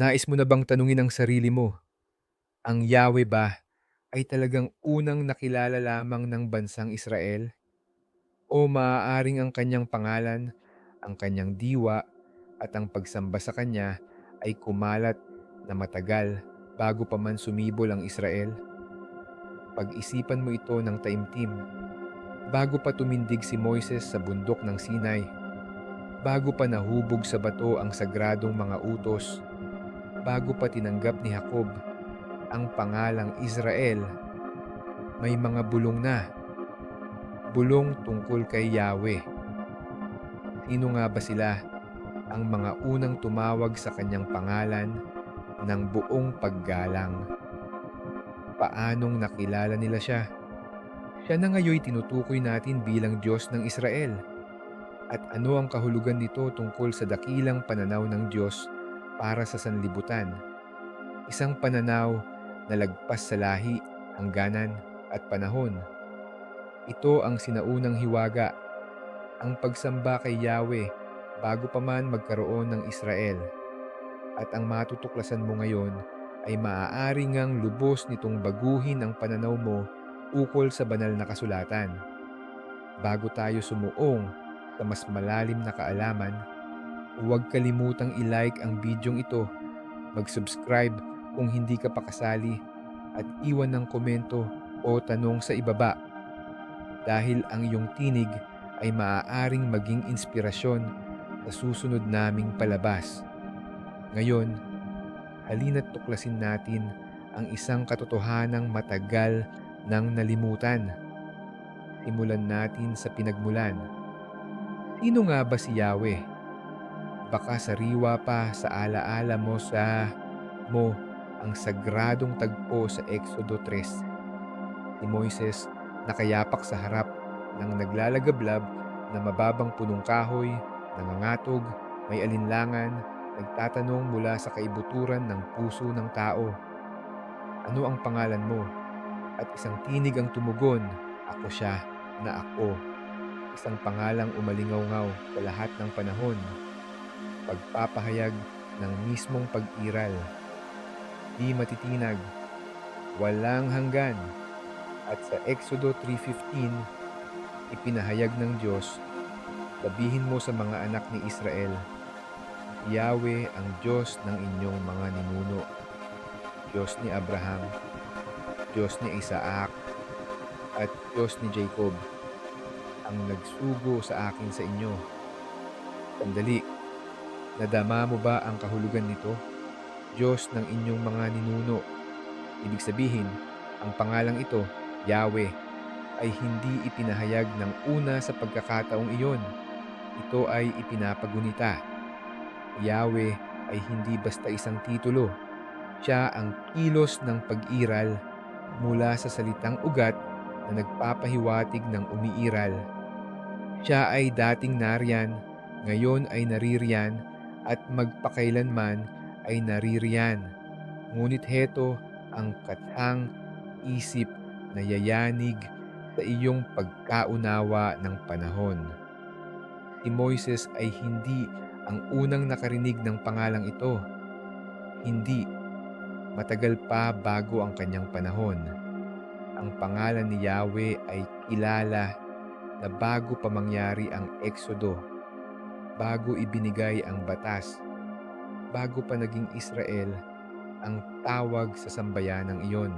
Nais mo na bang tanungin ang sarili mo, ang Yahweh ba ay talagang unang nakilala lamang ng bansang Israel? O maaaring ang kanyang pangalan, ang kanyang diwa, at ang pagsamba sa kanya ay kumalat na matagal bago pa man sumibol ang Israel? Pag-isipan mo ito ng taimtim. Bago pa tumindig si Moises sa bundok ng Sinai, bago pa nahubog sa bato ang sagradong mga utos, bago pa tinanggap ni Jacob ang pangalang Israel, may mga bulong na. Bulong tungkol kay Yahweh. Sino nga ba sila ang mga unang tumawag sa kanyang pangalan ng buong paggalang? Paanong nakilala nila siya? Siya na ngayoy tinutukoy natin bilang Diyos ng Israel. At ano ang kahulugan nito tungkol sa dakilang pananaw ng Diyos para sa sanlibutan? Isang pananaw na lagpas sa lahi, hangganan at panahon. Ito ang sinaunang hiwaga, ang pagsamba kay Yahweh bago pa man magkaroon ng Israel. At ang matutuklasan mo ngayon ay maaari ngang lubos nitong baguhin ang pananaw mo ukol sa banal na kasulatan. Bago tayo sumuong sa mas malalim na kaalaman, huwag kalimutang i-like ang bidyong ito, mag-subscribe kung hindi ka pa kasali at iwan ng komento o tanong sa ibaba dahil ang iyong tinig ay maaaring maging inspirasyon sa susunod naming palabas. Ngayon, halina't tuklasin natin ang isang katotohanang matagal nang nalimutan. Simulan natin sa pinagmulan. Sino nga ba si Yahweh? Baka sariwa pa sa alaala mo sa mo ang sagradong tagpo sa Exodo 3. Si Moises nakayapak sa harap ng naglalagablab na mababang punong kahoy, nangangatog, may alinlangan, nagtatanong mula sa kaibuturan ng puso ng tao. Ano ang pangalan mo? At isang tinig ang tumugon, ako siya na ako. Isang pangalang umalingaw-ngaw sa lahat ng panahon. Pagpapahayag ng mismong pag-iral di matitinag, walang hanggan. At sa Exodo 3.15, ipinahayag ng Diyos, sabihin mo sa mga anak ni Israel, Yahweh ang Diyos ng inyong mga ninuno, Diyos ni Abraham, Diyos ni Isaac, at Diyos ni Jacob, ang nagsugo sa akin sa inyo. Sandali, nadama mo ba ang kahulugan nito? Diyos ng inyong mga ninuno. Ibig sabihin, ang pangalang ito, Yahweh, ay hindi ipinahayag ng una sa pagkakataong iyon. Ito ay ipinapagunita. Yahweh ay hindi basta isang titulo. Siya ang kilos ng pag-iral mula sa salitang ugat na nagpapahiwatig ng umiiral. Siya ay dating nariyan, ngayon ay naririyan at magpakailanman ay naririyan. Ngunit heto ang katang isip na yayanig sa iyong pagkaunawa ng panahon. Si Moises ay hindi ang unang nakarinig ng pangalang ito. Hindi. Matagal pa bago ang kanyang panahon. Ang pangalan ni Yahweh ay kilala na bago pa mangyari ang eksodo, bago ibinigay ang batas bago pa naging Israel ang tawag sa sambayanang iyon.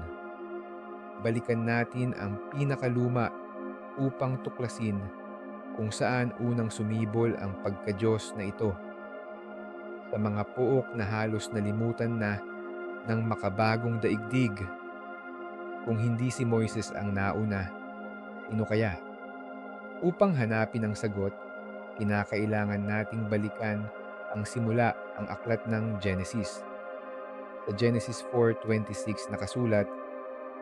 Balikan natin ang pinakaluma upang tuklasin kung saan unang sumibol ang pagkadyos na ito. Sa mga pook na halos nalimutan na ng makabagong daigdig, kung hindi si Moises ang nauna, sino kaya? Upang hanapin ang sagot, kinakailangan nating balikan ang simula ang aklat ng Genesis. Sa Genesis 4.26 nakasulat,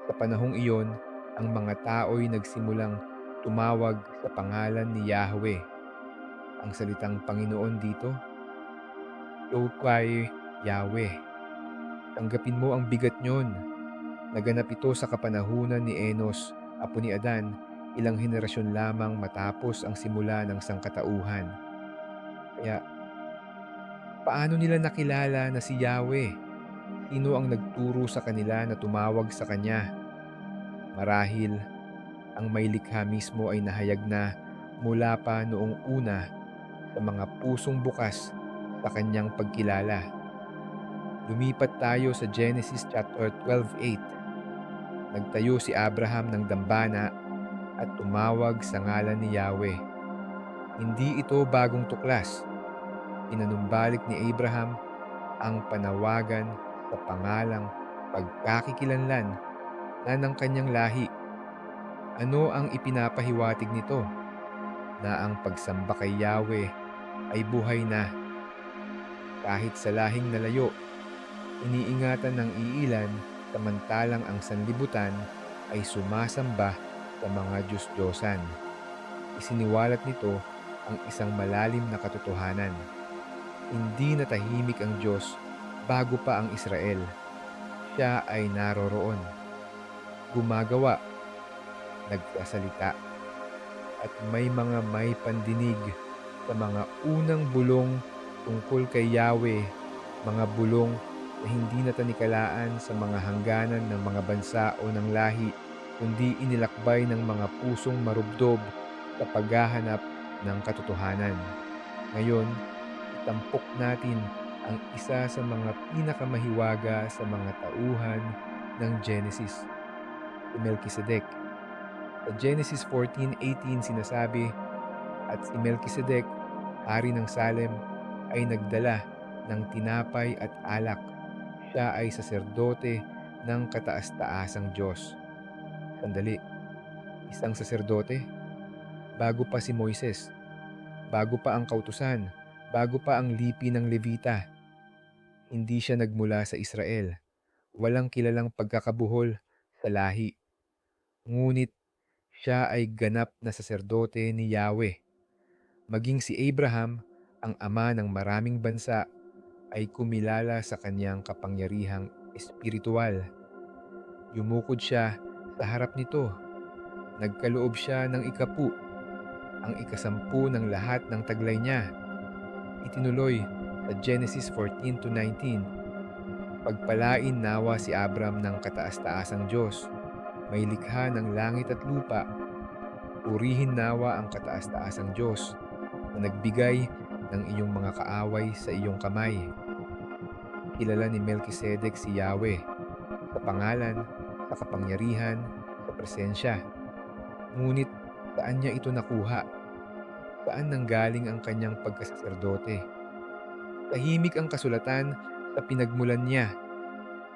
sa panahong iyon, ang mga tao'y nagsimulang tumawag sa pangalan ni Yahweh. Ang salitang Panginoon dito, Yokwai Yahweh. Tanggapin mo ang bigat nyon. Naganap ito sa kapanahunan ni Enos, apo ni Adan, ilang henerasyon lamang matapos ang simula ng sangkatauhan. Kaya Paano nila nakilala na si Yahweh? Sino ang nagturo sa kanila na tumawag sa Kanya? Marahil, ang may likha mismo ay nahayag na mula pa noong una sa mga pusong bukas sa Kanyang pagkilala. Lumipat tayo sa Genesis chapter 12:8. Nagtayo si Abraham ng dambana at tumawag sa ngalan ni Yahweh. Hindi ito bagong tuklas. Inanumbalik ni Abraham ang panawagan sa pangalang pagkakikilanlan na ng kanyang lahi. Ano ang ipinapahiwatig nito? Na ang pagsamba kay Yahweh ay buhay na. Kahit sa lahing nalayo, iniingatan ng iilan samantalang ang sanlibutan ay sumasamba sa mga Diyos-Diyosan. Isiniwalat nito ang isang malalim na katotohanan. Hindi natahimik ang Diyos bago pa ang Israel. Siya ay naroroon. Gumagawa, nagsasalita, at may mga may pandinig sa mga unang bulong tungkol kay Yahweh, mga bulong na hindi natanikalaan sa mga hangganan ng mga bansa o ng lahi, kundi inilakbay ng mga pusong marubdob sa paghahanap ng katotohanan. Ngayon, itampok natin ang isa sa mga pinakamahiwaga sa mga tauhan ng Genesis, si Melchizedek. Sa Genesis 14.18 sinasabi, At si Melchizedek, hari ng Salem, ay nagdala ng tinapay at alak. Siya ay saserdote ng kataas-taasang Diyos. Sandali, isang saserdote? Bago pa si Moises, bago pa ang kautusan, bago pa ang lipi ng Levita. Hindi siya nagmula sa Israel. Walang kilalang pagkakabuhol sa lahi. Ngunit siya ay ganap na saserdote ni Yahweh. Maging si Abraham, ang ama ng maraming bansa, ay kumilala sa kanyang kapangyarihang espiritual. Yumukod siya harap nito. Nagkaloob siya ng ikapu, ang ikasampu ng lahat ng taglay niya. Itinuloy sa Genesis 14 to 19. Pagpalain nawa si Abram ng kataas-taasang Diyos, may likha ng langit at lupa. Purihin nawa ang kataas-taasang Diyos na nagbigay ng iyong mga kaaway sa iyong kamay. Kilala ni Melchizedek si Yahweh sa pangalan, kapangyarihan, sa presensya. Ngunit saan niya ito nakuha? Saan nanggaling ang kanyang pagkasaserdote? Tahimik ang kasulatan sa pinagmulan niya.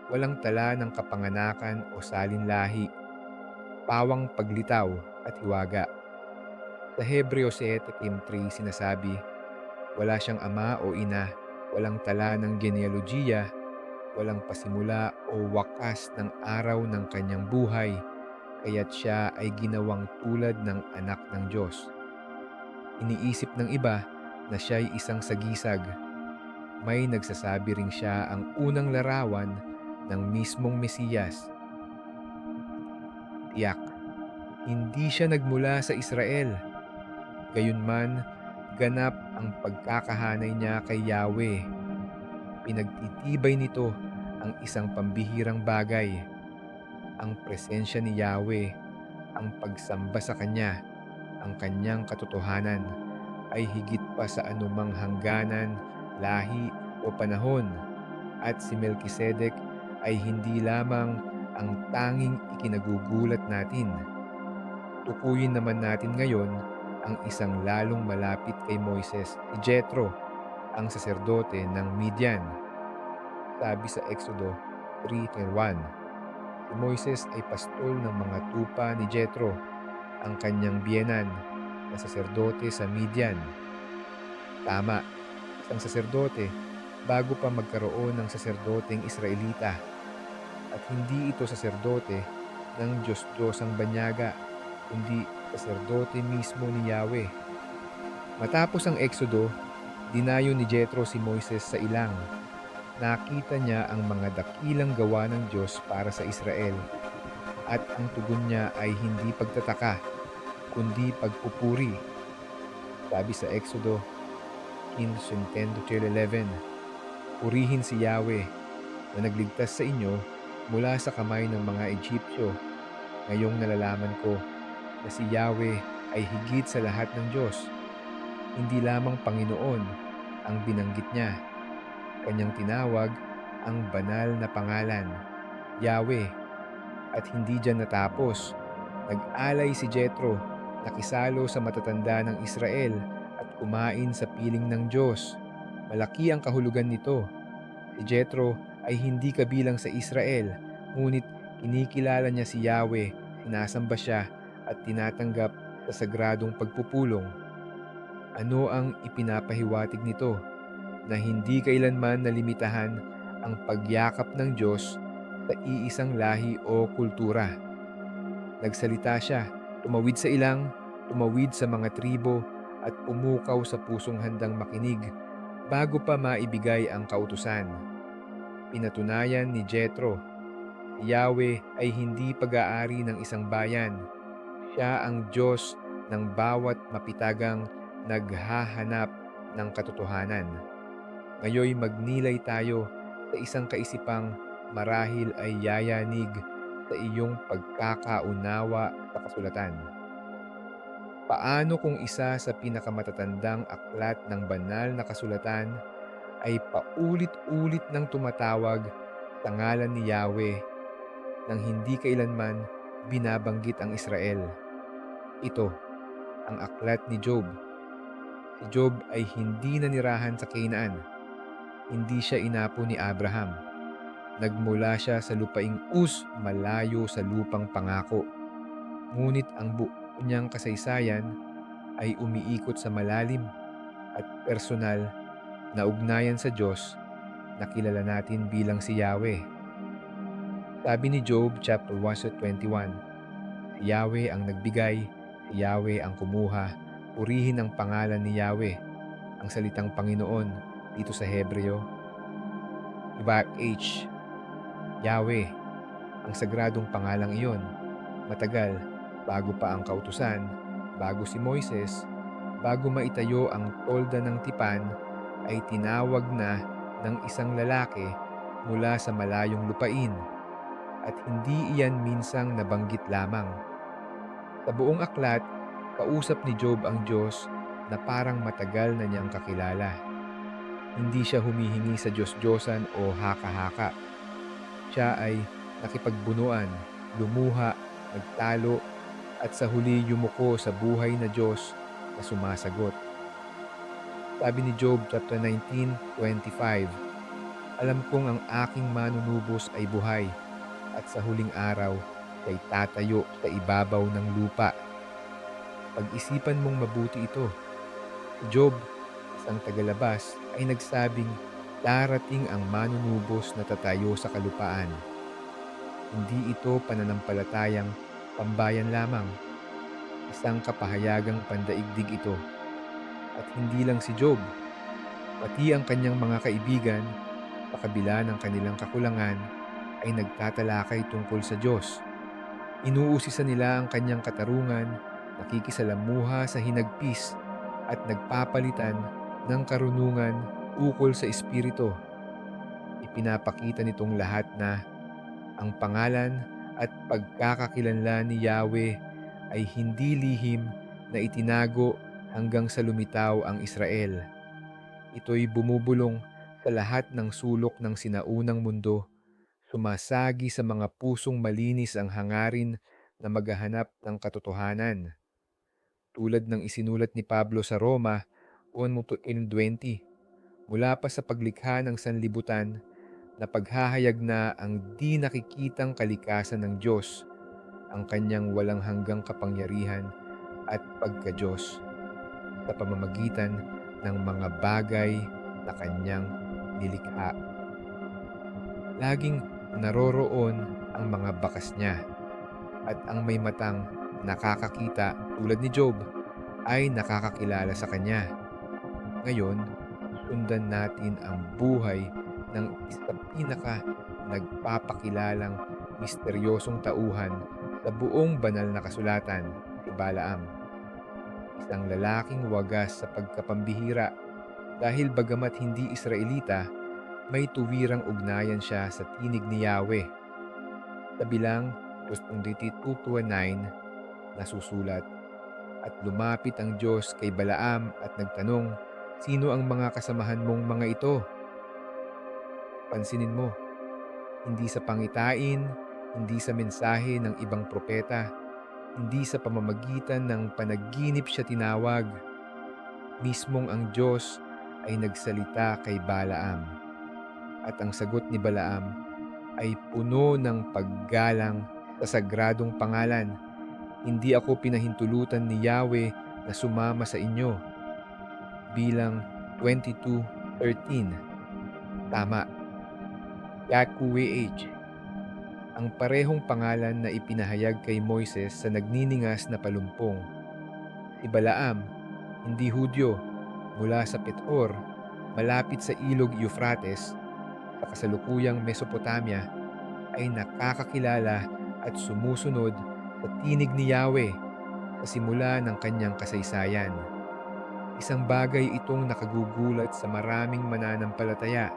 Walang tala ng kapanganakan o salinlahi. Pawang paglitaw at hiwaga. Sa Hebreo 7.3 sinasabi, wala siyang ama o ina, walang tala ng genealogiya, walang pasimula o wakas ng araw ng kanyang buhay, kaya't siya ay ginawang tulad ng anak ng Diyos. Iniisip ng iba na siya ay isang sagisag. May nagsasabi ring siya ang unang larawan ng mismong Mesiyas. Tiyak, hindi siya nagmula sa Israel. Gayunman, ganap ang pagkakahanay niya kay Yahweh. Pinagtitibay nito ang isang pambihirang bagay, ang presensya ni Yahweh, ang pagsamba sa Kanya, ang Kanyang katotohanan ay higit pa sa anumang hangganan, lahi o panahon. At si Melchizedek ay hindi lamang ang tanging ikinagugulat natin. Tukuyin naman natin ngayon ang isang lalong malapit kay Moises, si Jethro, ang saserdote ng Midian. Sabi sa Exodo 3.1, si Moises ay pastol ng mga tupa ni Jethro, ang kanyang biyenan na saserdote sa Midian. Tama, isang saserdote bago pa magkaroon ng saserdoteng Israelita at hindi ito saserdote ng Diyos-Diyosang banyaga kundi saserdote mismo ni Yahweh. Matapos ang Exodo, dinayo ni Jethro si Moises sa ilang. Nakita niya ang mga dakilang gawa ng Diyos para sa Israel at ang tugon niya ay hindi pagtataka, kundi pagpupuri. Sabi sa Exodo 15:10-11, Purihin si Yahweh na nagligtas sa inyo mula sa kamay ng mga Egyptyo. Ngayong nalalaman ko na si Yahweh ay higit sa lahat ng Diyos. Hindi lamang Panginoon ang binanggit niya. Kanyang tinawag ang banal na pangalan, Yahweh. At hindi dyan natapos. Nag-alay si Jethro, nakisalo sa matatanda ng Israel at kumain sa piling ng Diyos. Malaki ang kahulugan nito. Si Jethro ay hindi kabilang sa Israel, ngunit kinikilala niya si Yahweh, sinasamba siya at tinatanggap sa sagradong pagpupulong. Ano ang ipinapahiwatig nito? Na hindi kailanman nalimitahan ang pagyakap ng Diyos sa iisang lahi o kultura. Nagsalita siya, tumawid sa ilang, tumawid sa mga tribo, at pumukaw sa pusong handang makinig bago pa maibigay ang kautusan. Pinatunayan ni Jethro, Yahweh ay hindi pag-aari ng isang bayan. Siya ang Diyos ng bawat mapitagang naghahanap ng katotohanan. Ngayoy magnilay tayo sa isang kaisipang marahil ay yayanig sa iyong pagkakaunawa sa kasulatan. Paano kung isa sa pinakamatatandang aklat ng banal na kasulatan ay paulit-ulit nang tumatawag sa ngalan ni Yahweh nang hindi kailanman binabanggit ang Israel? Ito ang aklat ni Job. Si Job ay hindi nanirahan sa Canaan. Hindi siya inapo ni Abraham. Nagmula siya sa lupaing Uz malayo sa lupang pangako. Ngunit ang buo niyang kasaysayan ay umiikot sa malalim at personal na ugnayan sa Diyos na kilala natin bilang si Yahweh. Sabi ni Job chapter 1 verse 21, Si Yahweh ang nagbigay, Yahweh ang kumuha, purihin ang pangalan ni Yahweh, ang salitang Panginoon dito sa Hebreo. Iba H, Yahweh, ang sagradong pangalang iyon, matagal bago pa ang kautusan, bago si Moises, bago maitayo ang tolda ng tipan, ay tinawag na ng isang lalaki mula sa malayong lupain at hindi iyan minsang nabanggit lamang. Sa buong aklat, kausap ni Job ang Diyos na parang matagal na niyang kakilala. Hindi siya humihingi sa Diyos-Diyosan o haka-haka. Siya ay nakipagbunuan, lumuha, nagtalo at sa huli yumuko sa buhay na Diyos na sumasagot. Sabi ni Job chapter 19:25, Alam kong ang aking manunubos ay buhay at sa huling araw ay tatayo sa ibabaw ng lupa. Pag-isipan mong mabuti ito. Job, isang tagalabas, ay nagsabing darating ang manunubos na tatayo sa kalupaan. Hindi ito pananampalatayang pambayan lamang. Isang kapahayagang pandaigdig ito. At hindi lang si Job, pati ang kanyang mga kaibigan, sa kabila ng kanilang kakulangan, ay nagtatalakay tungkol sa Diyos. Inuusisa nila ang kanyang katarungan, nakikisalamuha sa hinagpis, at nagpapalitan ng karunungan ukol sa Espiritu. Ipinapakita nitong lahat na ang pangalan at pagkakakilanlan ni Yahweh ay hindi lihim na itinago hanggang sa lumitaw ang Israel. Ito'y bumubulong sa lahat ng sulok ng sinaunang mundo, sumasagi sa mga pusong malinis ang hangarin na maghahanap ng katotohanan. Tulad ng isinulat ni Pablo sa Roma 1.20, mula pa sa paglikha ng sanlibutan, na paghahayag na ang di nakikitang kalikasan ng Diyos, ang kanyang walang hanggang kapangyarihan at pagka-Diyos sa pamamagitan ng mga bagay na kanyang nilikha. Laging naroroon ang mga bakas niya at ang may matang nakakakita tulad ni Job ay nakakakilala sa kanya. Ngayon, sundan natin ang buhay ng isa pinaka nagpapakilalang misteryosong tauhan sa buong banal na kasulatan, si Balaam. Isang lalaking wagas sa pagkapambihira dahil bagamat hindi Israelita, may tuwirang ugnayan siya sa tinig ni Yahweh. Sa bilang 2.22-9 nasusulat, At lumapit ang Diyos kay Balaam at nagtanong, Sino ang mga kasamahan mong mga ito? Pansinin mo, hindi sa pangitain, hindi sa mensahe ng ibang propeta, hindi sa pamamagitan ng panaginip siya tinawag. Mismong ang Diyos ay nagsalita kay Balaam. At ang sagot ni Balaam ay puno ng paggalang sa sagradong pangalan. Hindi ako pinahintulutan ni Yahweh na sumama sa inyo. Bilang 22.13 Tama. Yakuweh ang parehong pangalan na ipinahayag kay Moises sa nagniningas na palumpong. Si Balaam, hindi Hudyo, mula sa Petor, malapit sa ilog Euphrates, sa kasalukuyang Mesopotamia, ay nakakakilala at sumusunod sa tinig ni Yahweh sa simula ng kanyang kasaysayan. Isang bagay itong nakagugulat sa maraming mananampalataya.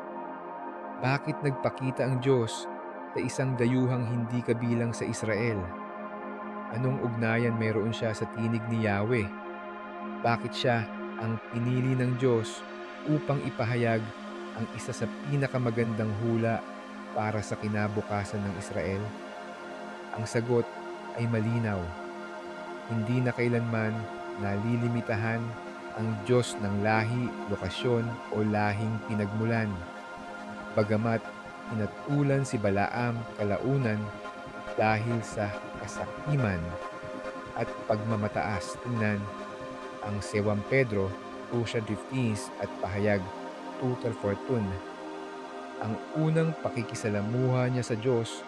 Bakit nagpakita ang Diyos sa isang dayuhang hindi kabilang sa Israel? Anong ugnayan meron siya sa tinig ni Yahweh? Bakit siya ang pinili ng Diyos upang ipahayag ang isa sa pinakamagandang hula para sa kinabukasan ng Israel? Ang sagot ay malinaw. Hindi na kailanman nalilimitahan ang Diyos ng lahi, lokasyon o lahing pinagmulan. Bagamat pinatulan si Balaam kalaunan dahil sa kasakiman at pagmamataas. Tingnan ang Sewang Pedro, Tusha 15 at pahayag Total Fortune. Ang unang pakikisalamuha niya sa Diyos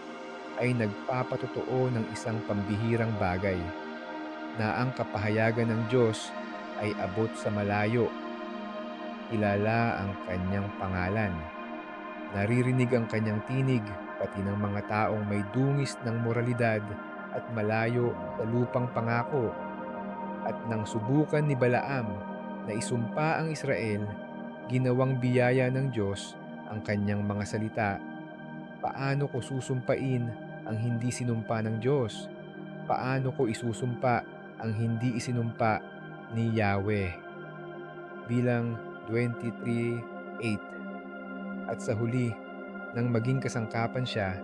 ay nagpapatotoo ng isang pambihirang bagay na ang kapahayagan ng Diyos ay abot sa malayo. Kilala ang kanyang pangalan. Naririnig ang kanyang tinig pati ng mga taong may dungis ng moralidad at malayo sa lupang pangako. At nang subukan ni Balaam na isumpa ang Israel, ginawang biyaya ng Diyos ang kanyang mga salita. Paano ko susumpain ang hindi sinumpa ng Diyos? Paano ko isusumpa ang hindi isinumpa ni Yahweh? Bilang 23.8 At sa huli, nang maging kasangkapan siya,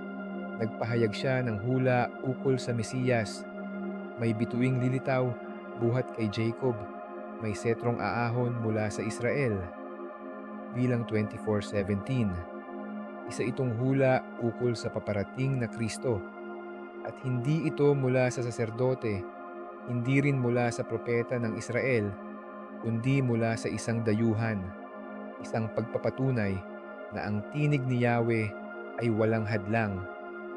nagpahayag siya ng hula ukol sa Mesiyas. May bituing lilitaw buhat kay Jacob, may setrong aahon mula sa Israel. Bilang 24.17 Isa itong hula ukol sa paparating na Kristo. At hindi ito mula sa saserdote, hindi rin mula sa propeta ng Israel, kundi mula sa isang dayuhan, isang pagpapatunay na ang tinig ni Yahweh ay walang hadlang,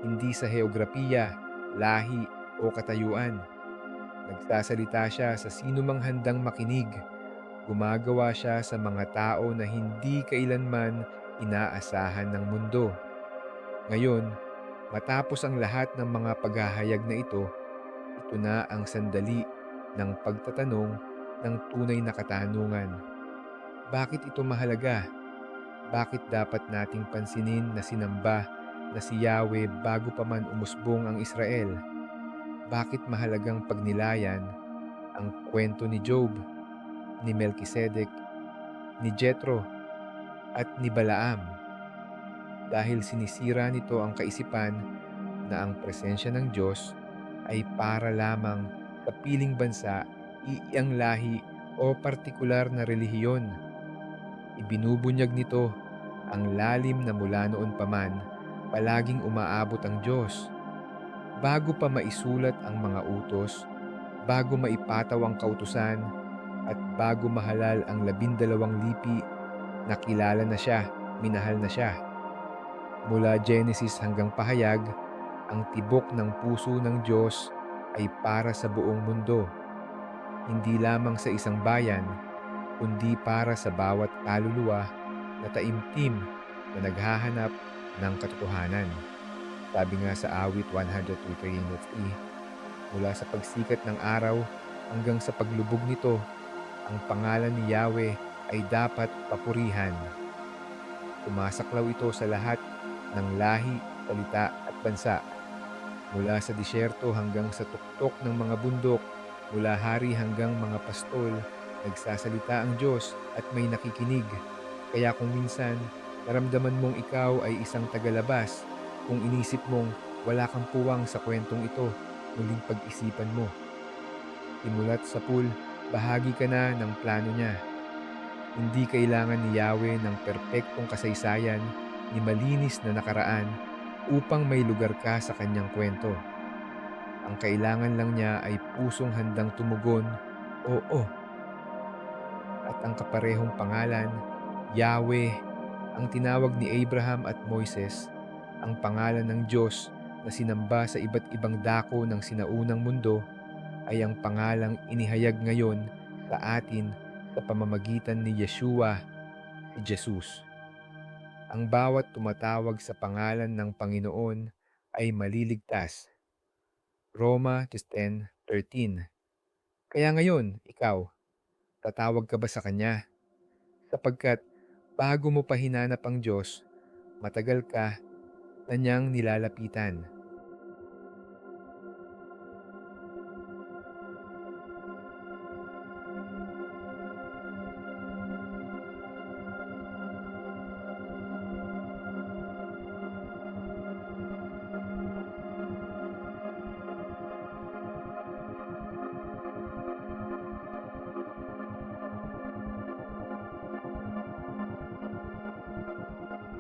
hindi sa heograpiya, lahi o katayuan. Nagsasalita siya sa sinumang handang makinig. Gumagawa siya sa mga tao na hindi kailanman inaasahan ng mundo. Ngayon, matapos ang lahat ng mga paghahayag na ito, ito na ang sandali ng pagtatanong ng tunay na katanungan. Bakit ito mahalaga? Bakit dapat nating pansinin na sinamba na si Yahweh bago pa man umusbong ang Israel? Bakit mahalagang pagnilayan ang kwento ni Job, ni Melchizedek, ni Jethro, at ni Balaam? Dahil sinisira nito ang kaisipan na ang presensya ng Diyos ay para lamang sa piling bansa, iiyang lahi o partikular na relihiyon. Ibinubunyag nito ang lalim na mula noon pa man, palaging umaabot ang Diyos. Bago pa maisulat ang mga utos, bago maipataw ang kautusan, at bago mahalal ang labindalawang lipi, nakilala na siya, minahal na siya. Mula Genesis hanggang pahayag, ang tibok ng puso ng Diyos ay para sa buong mundo. Hindi lamang sa isang bayan, kundi para sa bawat kaluluwa na taimtim na naghahanap ng katotohanan. Sabi nga sa awit 103 of E, mula sa pagsikat ng araw hanggang sa paglubog nito, ang pangalan ni Yahweh ay dapat papurihan. sumasaklaw ito sa lahat ng lahi, salita at bansa. Mula sa disyerto hanggang sa tuktok ng mga bundok, mula hari hanggang mga pastol, nagsasalita ang Diyos at may nakikinig. Kaya kung minsan, naramdaman mong ikaw ay isang tagalabas, kung inisip mong wala kang puwang sa kwentong ito, muling pag-isipan mo. Imulat sa pool, bahagi ka na ng plano niya. Hindi kailangan ni Yahweh ng perpektong kasaysayan ni malinis na nakaraan upang may lugar ka sa kanyang kwento. Ang kailangan lang niya ay pusong handang tumugon, Oo. At ang kaparehong pangalan, Yahweh, ang tinawag ni Abraham at Moises, ang pangalan ng Diyos na sinamba sa iba't ibang dako ng sinaunang mundo, ay ang pangalang inihayag ngayon sa atin sa pamamagitan ni Yeshua, si Jesus. Ang bawat tumatawag sa pangalan ng Panginoon ay maliligtas. Roma 10.13 Kaya ngayon, ikaw, tatawag ka ba sa Kanya? Sapagkat bago mo pa hinanap ang Diyos, matagal ka na niyang nilalapitan.